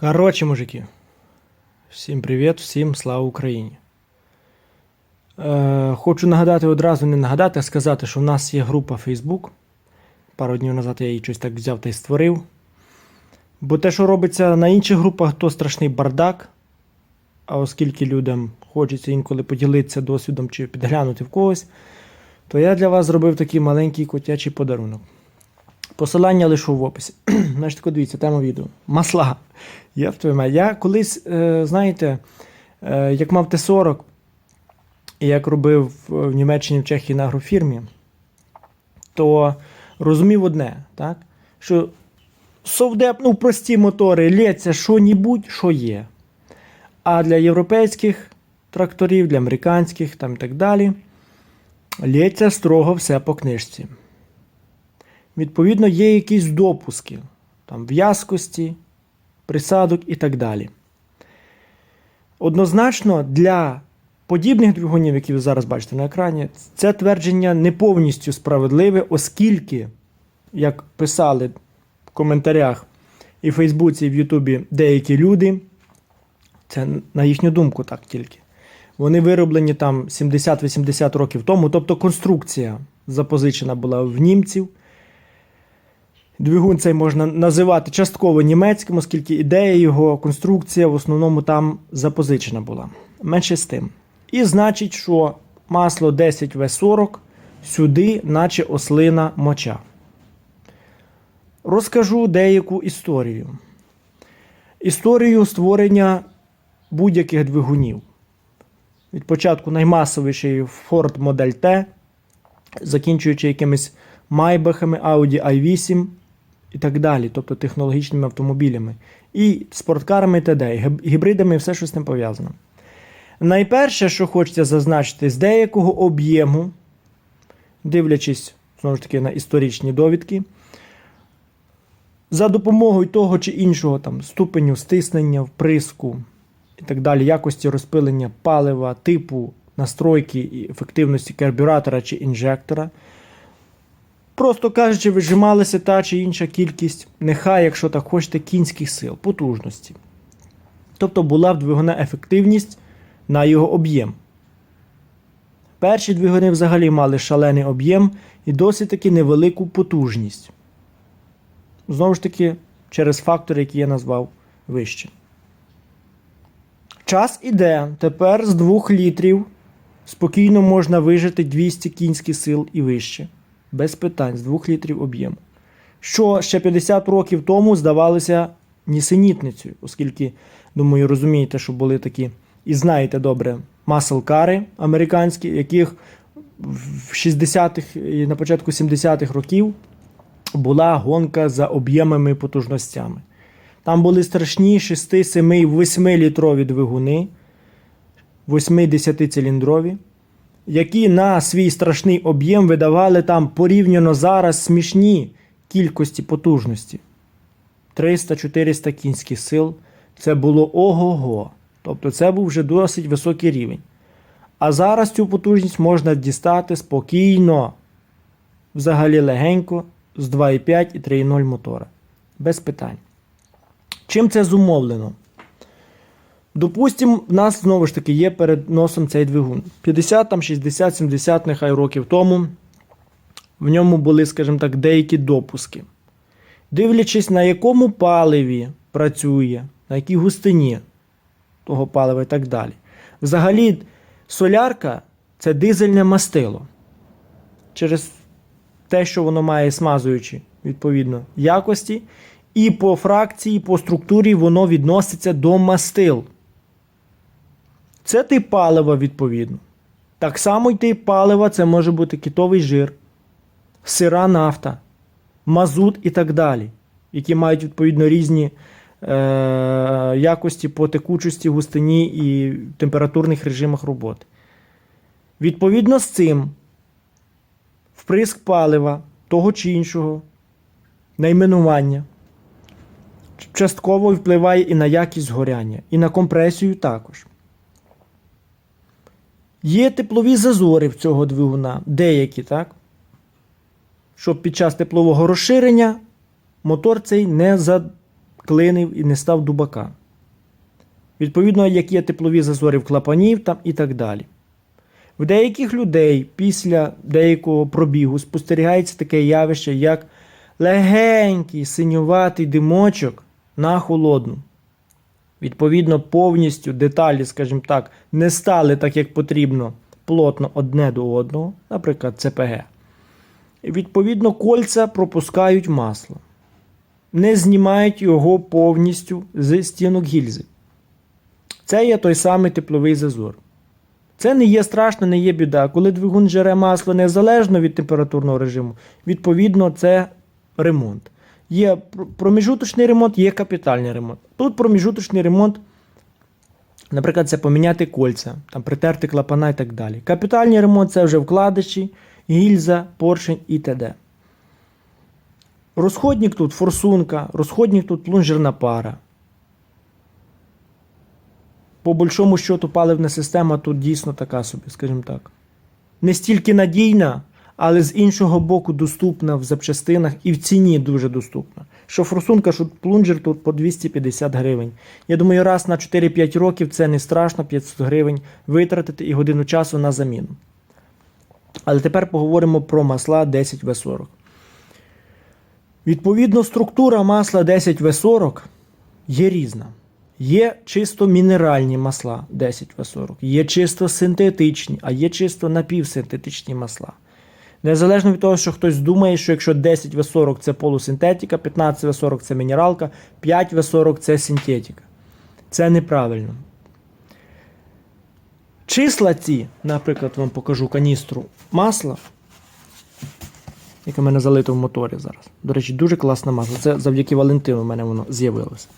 Коротше, мужики. Всім привіт, всім слава Україні. Е, хочу нагадати одразу, не нагадати, а сказати, що в нас є група Facebook. Пару днів назад я її щось так взяв та й створив. Бо те, що робиться на інших групах, то страшний бардак. А оскільки людям хочеться інколи поділитися досвідом чи підглянути в когось, то я для вас зробив такий маленький котячий подарунок. Посилання лишу в описі. Значить, дивіться, тема відео. Масла. Я, в я колись, е, знаєте, е, як мав Т-40, і як робив в Німеччині в Чехії на агрофірмі, то розумів одне, так? що совдеп, ну, прості мотори, лється що-нібудь, що є. А для європейських тракторів, для американських там і так далі, лється строго все по книжці. Відповідно, є якісь допуски там, в'язкості, присадок і так далі. Однозначно, для подібних двигунів, які ви зараз бачите на екрані, це твердження не повністю справедливе, оскільки, як писали в коментарях і в Фейсбуці, і в Ютубі деякі люди, це на їхню думку так тільки. Вони вироблені там 70-80 років тому, тобто конструкція запозичена була в німців. Двигун цей можна називати частково німецьким, оскільки ідея його, конструкція в основному там запозичена була. Менше з тим. І значить, що масло 10В40 сюди, наче ослина моча. Розкажу деяку історію. Історію створення будь-яких двигунів. Від початку наймасовіший Ford Model T, закінчуючи якимись Майбахами, Audi i8 і так далі, тобто технологічними автомобілями, і спорткарами т.д., і гібридами, і все, що з ним пов'язано. Найперше, що хочеться зазначити, з деякого об'єму, дивлячись знову ж таки на історичні довідки, за допомогою того чи іншого там, ступеню стиснення, вприску і так далі, якості розпилення палива, типу настройки і ефективності карбюратора чи інжектора. Просто кажучи, вижималася та чи інша кількість, нехай, якщо так хочете, кінських сил, потужності. Тобто була в двигуна ефективність на його об'єм. Перші двигуни взагалі мали шалений об'єм і досить таки невелику потужність. Знову ж таки, через фактори, які я назвав вище. Час іде. Тепер з 2 літрів спокійно можна вижити 200 кінських сил і вище. Без питань, з 2 літрів об'єму. Що ще 50 років тому здавалося нісенітницею, оскільки, думаю, розумієте, що були такі, і знаєте добре, маслкари американські, яких в 60-х і на початку 70-х років була гонка за об'ємами потужностями. Там були страшні 6, 7, 8 літрові двигуни, 8-10 циліндрові, які на свій страшний об'єм видавали там порівняно зараз смішні кількості потужності. 300-400 кінських сил. Це було ого-го. Тобто це був вже досить високий рівень. А зараз цю потужність можна дістати спокійно, взагалі легенько, з 2,5 і 3,0 мотора. Без питань. Чим це зумовлено? Допустимо, в нас знову ж таки є перед носом цей двигун. 50, там, 60, 70 нехай років тому в ньому були, скажімо так, деякі допуски. Дивлячись, на якому паливі працює, на якій густині того палива і так далі. Взагалі, солярка це дизельне мастило. Через те, що воно має смазуючі, відповідно, якості. І по фракції, по структурі воно відноситься до мастил. Це тип палива, відповідно. Так само й тип палива це може бути китовий жир, сира нафта, мазут і так далі, які мають відповідно різні е- якості по текучості, густині і температурних режимах роботи. Відповідно з цим, вприск палива того чи іншого найменування частково впливає і на якість згоряння, і на компресію також. Є теплові зазори в цього двигуна, деякі, так? Щоб під час теплового розширення мотор цей не клинив і не став дубака. Відповідно, як є теплові зазори в клапанів там і так далі. В деяких людей після деякого пробігу спостерігається таке явище, як легенький синюватий димочок на холодну. Відповідно, повністю деталі, скажімо так, не стали так, як потрібно, плотно одне до одного, наприклад, ЦПГ. Відповідно, кольця пропускають масло, не знімають його повністю з стінок гільзи. Це є той самий тепловий зазор. Це не є страшно, не є біда. Коли двигун жере масло незалежно від температурного режиму, відповідно, це ремонт. Є проміжуточний ремонт, є капітальний ремонт. Тут проміжуточний ремонт, наприклад, це поміняти кольця, там, притерти клапана і так далі. Капітальний ремонт це вже вкладиші, гільза, поршень і т.д. Розходник тут форсунка, розходник тут плунжерна пара. По большому счету паливна система тут дійсно така собі, скажімо так. Не стільки надійна, але з іншого боку доступна в запчастинах і в ціні дуже доступна. Що форсунка, що плунжер тут по 250 гривень. Я думаю, раз на 4-5 років це не страшно 500 гривень витратити і годину часу на заміну. Але тепер поговоримо про масла 10В40. Відповідно, структура масла 10В40 є різна. Є чисто мінеральні масла 10В40, є чисто синтетичні, а є чисто напівсинтетичні масла. Незалежно від того, що хтось думає, що якщо 10В40 це полусинтетика, 15В40 це мінералка, 5В40 це синтетика. Це неправильно. Числа ці, наприклад, вам покажу каністру масла, яке в мене залито в моторі зараз. До речі, дуже класне масло. Це завдяки Валентину в мене воно з'явилося.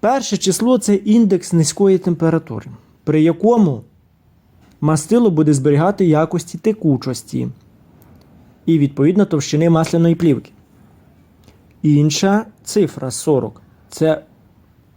Перше число це індекс низької температури, при якому мастило буде зберігати якості текучості і відповідно товщини масляної плівки. Інша цифра 40 це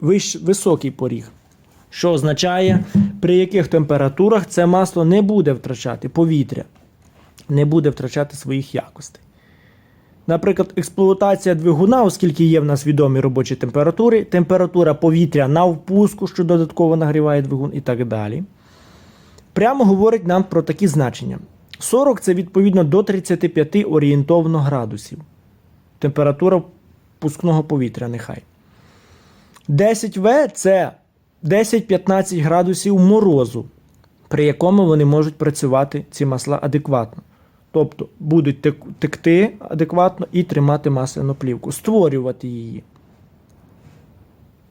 вищ, високий поріг, що означає, при яких температурах це масло не буде втрачати повітря, не буде втрачати своїх якостей. Наприклад, експлуатація двигуна, оскільки є в нас відомі робочі температури, температура повітря на впуску, що додатково нагріває двигун, і так далі. Прямо говорить нам про такі значення. 40 це відповідно до 35 орієнтовно градусів. Температура впускного повітря, нехай. 10В це 10-15 градусів морозу, при якому вони можуть працювати ці масла адекватно. Тобто будуть текти адекватно і тримати масляну плівку, створювати її.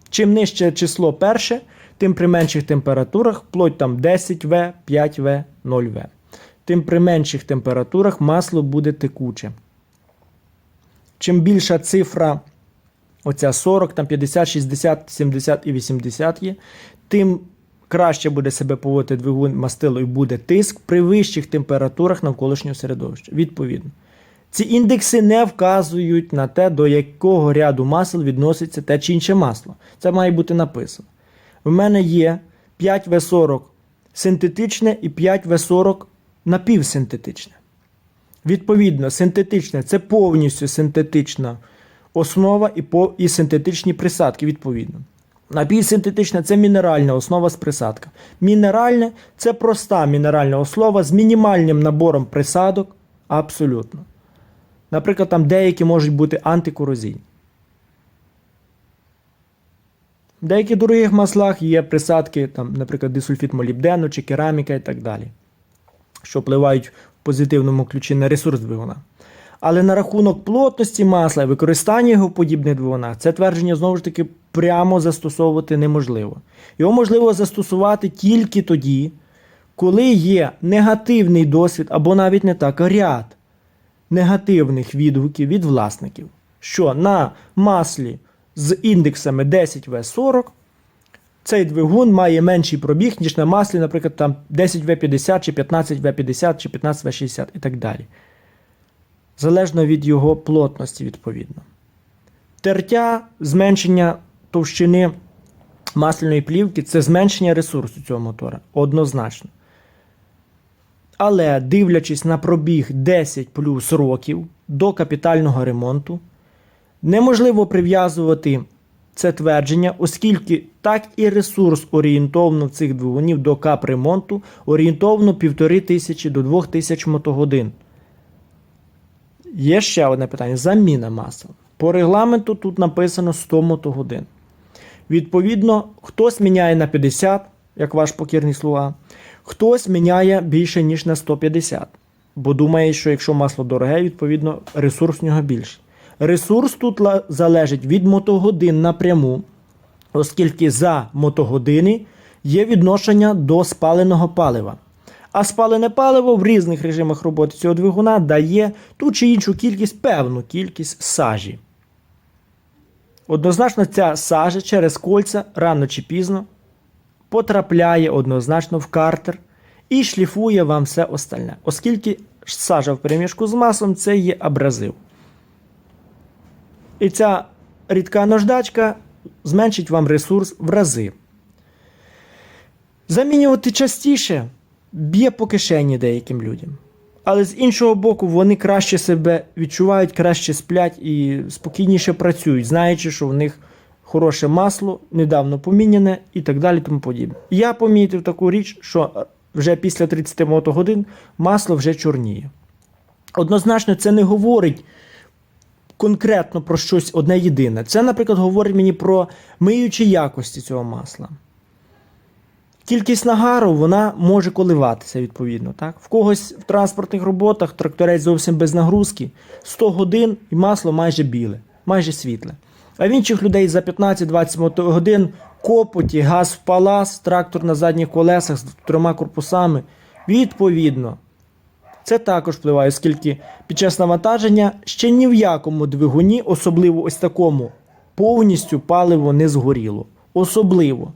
Чим нижче число перше, тим при менших температурах, вплоть там 10В, 5В, 0В. Тим при менших температурах масло буде текуче. Чим більша цифра, оця 40, там 50, 60, 70 і 80 є, тим краще буде себе поводити двигун мастило і буде тиск при вищих температурах навколишнього середовища. Відповідно. Ці індекси не вказують на те, до якого ряду масел відноситься те чи інше масло. Це має бути написано. В мене є 5В40 синтетичне і 5В40 напівсинтетичне. Відповідно, синтетичне це повністю синтетична основа і, по, і синтетичні присадки, відповідно. Напівсинтетичне це мінеральна основа з присадка. Мінеральне це проста мінеральна основа з мінімальним набором присадок. Абсолютно. Наприклад, там деякі можуть бути антикорозійні. В деяких дорогих маслах є присадки, там, наприклад, дисульфід молібдену чи кераміка і так далі, що впливають в позитивному ключі на ресурс двигуна. Але на рахунок плотності масла і використання його в подібних двигунах, це твердження знову ж таки прямо застосовувати неможливо. Його можливо застосувати тільки тоді, коли є негативний досвід, або навіть не так, а ряд негативних відгуків від власників, що на маслі з індексами 10В40 цей двигун має менший пробіг, ніж на маслі, наприклад, там 10В50 чи 15В50 чи 15В60 і так далі. Залежно від його плотності, відповідно. Тертя, зменшення товщини масляної плівки це зменшення ресурсу цього мотора. Однозначно. Але дивлячись на пробіг 10 плюс років до капітального ремонту, неможливо прив'язувати це твердження, оскільки так і ресурс орієнтовно цих двигунів до капремонту орієнтовно 1500 до 2000 мотогодин. Є ще одне питання: заміна масел. По регламенту тут написано 100 мотогодин. Відповідно, хтось міняє на 50, як ваш покірний слуга, хтось міняє більше, ніж на 150. Бо думає, що якщо масло дороге, відповідно, ресурс в нього більший. Ресурс тут залежить від мотогодин напряму, оскільки за мотогодини є відношення до спаленого палива. А спалене паливо в різних режимах роботи цього двигуна дає ту чи іншу кількість, певну кількість сажі. Однозначно, ця сажа через кольця рано чи пізно потрапляє однозначно в картер і шліфує вам все остальне. Оскільки сажа в перемішку з маслом це є абразив. І ця рідка наждачка зменшить вам ресурс в рази. Замінювати частіше б'є по кишені деяким людям. Але з іншого боку, вони краще себе відчувають, краще сплять і спокійніше працюють, знаючи, що в них хороше масло, недавно поміняне і так далі. Тому подібне. Я помітив таку річ, що вже після 30 мотогодин масло вже чорніє. Однозначно, це не говорить конкретно про щось одне єдине. Це, наприклад, говорить мені про миючі якості цього масла. Кількість нагару вона може коливатися відповідно. Так? В когось в транспортних роботах тракторець зовсім без нагрузки 100 годин і масло майже біле, майже світле. А в інших людей за 15-20 годин копоті, газ в палас, трактор на задніх колесах з трьома корпусами. Відповідно, це також впливає, оскільки під час навантаження ще ні в якому двигуні, особливо ось такому, повністю паливо не згоріло. Особливо.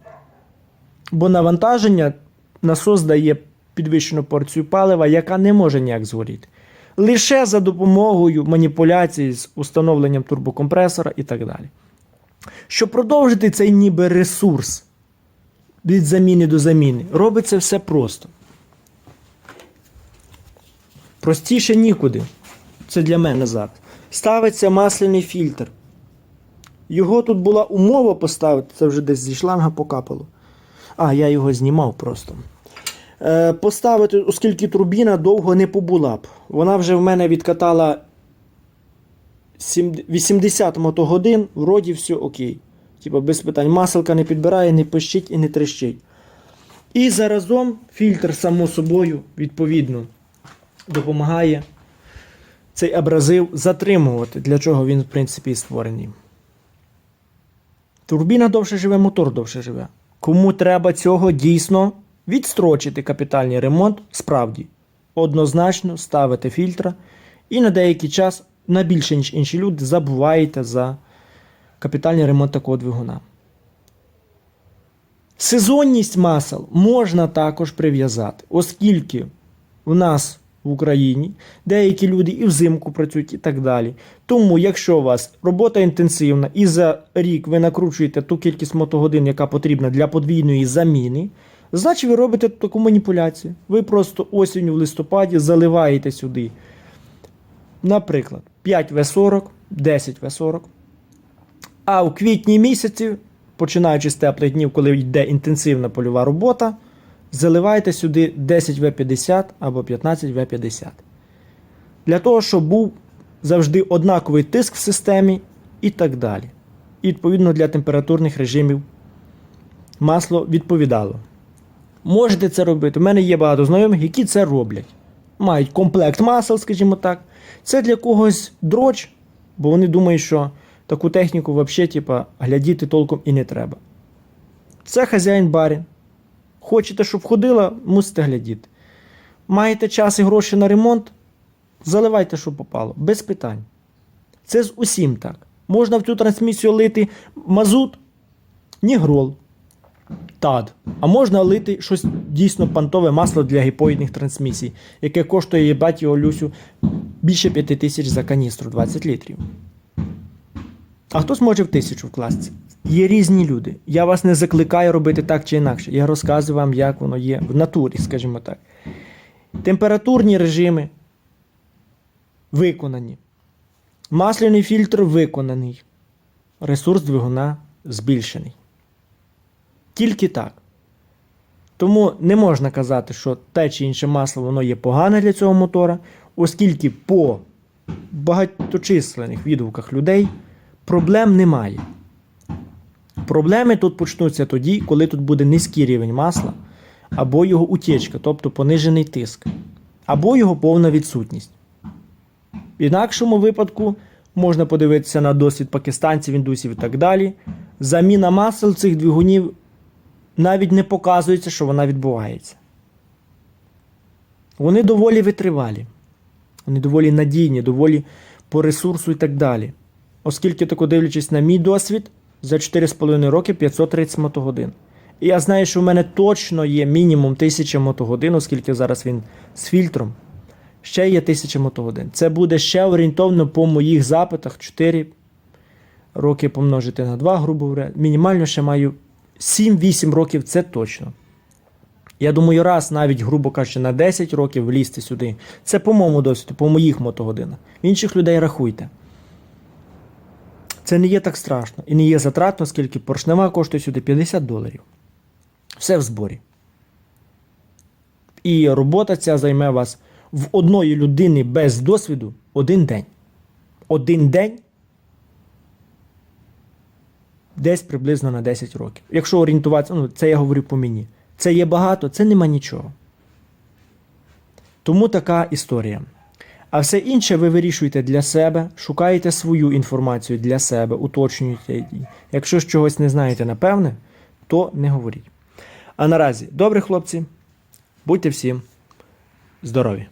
Бо навантаження насос дає підвищену порцію палива, яка не може ніяк згоріти. Лише за допомогою маніпуляцій з установленням турбокомпресора і так далі. Щоб продовжити цей ніби ресурс від заміни до заміни, робиться все просто. Простіше нікуди. Це для мене зараз. Ставиться масляний фільтр. Його тут була умова поставити, це вже десь зі шланга покапало. А, я його знімав просто. Е, поставити, оскільки турбіна довго не побула б. Вона вже в мене відкатала сім- 80 мотогодин, вроді все окей. Типа без питань. Маселка не підбирає, не пищить і не трещить. І заразом фільтр, само собою, відповідно, допомагає цей абразив затримувати, для чого він, в принципі, створений. Турбіна довше живе, мотор довше живе. Кому треба цього дійсно відстрочити капітальний ремонт, справді однозначно ставите фільтра і на деякий час, на більше, ніж інші люди, забуваєте за капітальний ремонт такого двигуна. Сезонність масел можна також прив'язати, оскільки в нас в Україні деякі люди і взимку працюють і так далі. Тому, якщо у вас робота інтенсивна і за рік ви накручуєте ту кількість мотогодин, яка потрібна для подвійної заміни, значить ви робите таку маніпуляцію. Ви просто осінню в листопаді заливаєте сюди, наприклад, 5 В40, 10 В40. А в квітні місяці, починаючи з теплих днів, коли йде інтенсивна польова робота, заливайте сюди 10 В50 або 15 В50. Для того, щоб був завжди однаковий тиск в системі і так далі. І відповідно для температурних режимів масло відповідало. Можете це робити. У мене є багато знайомих, які це роблять. Мають комплект масел, скажімо так. Це для когось дроч, бо вони думають, що таку техніку взагалі глядіти толком і не треба. Це хазяїн барин. Хочете, щоб ходила, мусите глядіти. Маєте час і гроші на ремонт, заливайте, що попало, без питань. Це з усім так. Можна в цю трансмісію лити мазут, нігрол, тад. А можна лити щось дійсно пантове масло для гіпоїдних трансмісій, яке коштує їбать його Люсю більше 5 тисяч за каністру 20 літрів. А хтось може в тисячу вкласти. Є різні люди. Я вас не закликаю робити так чи інакше. Я розказую вам, як воно є в натурі, скажімо так. Температурні режими виконані. Масляний фільтр виконаний. Ресурс двигуна збільшений. Тільки так. Тому не можна казати, що те чи інше масло воно є погане для цього мотора, оскільки по багаточисленних відгуках людей проблем немає. Проблеми тут почнуться тоді, коли тут буде низький рівень масла, або його утічка, тобто понижений тиск, або його повна відсутність. В інакшому випадку можна подивитися на досвід пакистанців, індусів і так далі. Заміна масел цих двигунів навіть не показується, що вона відбувається. Вони доволі витривалі, вони доволі надійні, доволі по ресурсу і так далі. Оскільки, тако дивлячись на мій досвід, за 4,5 роки 530 мотогодин. І я знаю, що в мене точно є мінімум 1000 мотогодин, оскільки зараз він з фільтром. Ще є 1000 мотогодин. Це буде ще орієнтовно по моїх запитах 4 роки помножити на 2, грубо говоря. Мінімально ще маю 7-8 років, це точно. Я думаю, раз навіть, грубо кажучи, на 10 років влізти сюди. Це по моєму досвіду, по моїх мотогодинах. Інших людей рахуйте. Це не є так страшно і не є затратно, оскільки поршнева коштує сюди 50 доларів. Все в зборі. І робота ця займе вас в одної людини без досвіду один день. Один день десь приблизно на 10 років. Якщо орієнтуватися, ну це я говорю по мені. Це є багато, це нема нічого. Тому така історія. А все інше ви вирішуєте для себе, шукаєте свою інформацію для себе, уточнюєте. її. Якщо ж чогось не знаєте напевне, то не говоріть. А наразі, добре, хлопці, будьте всім здорові!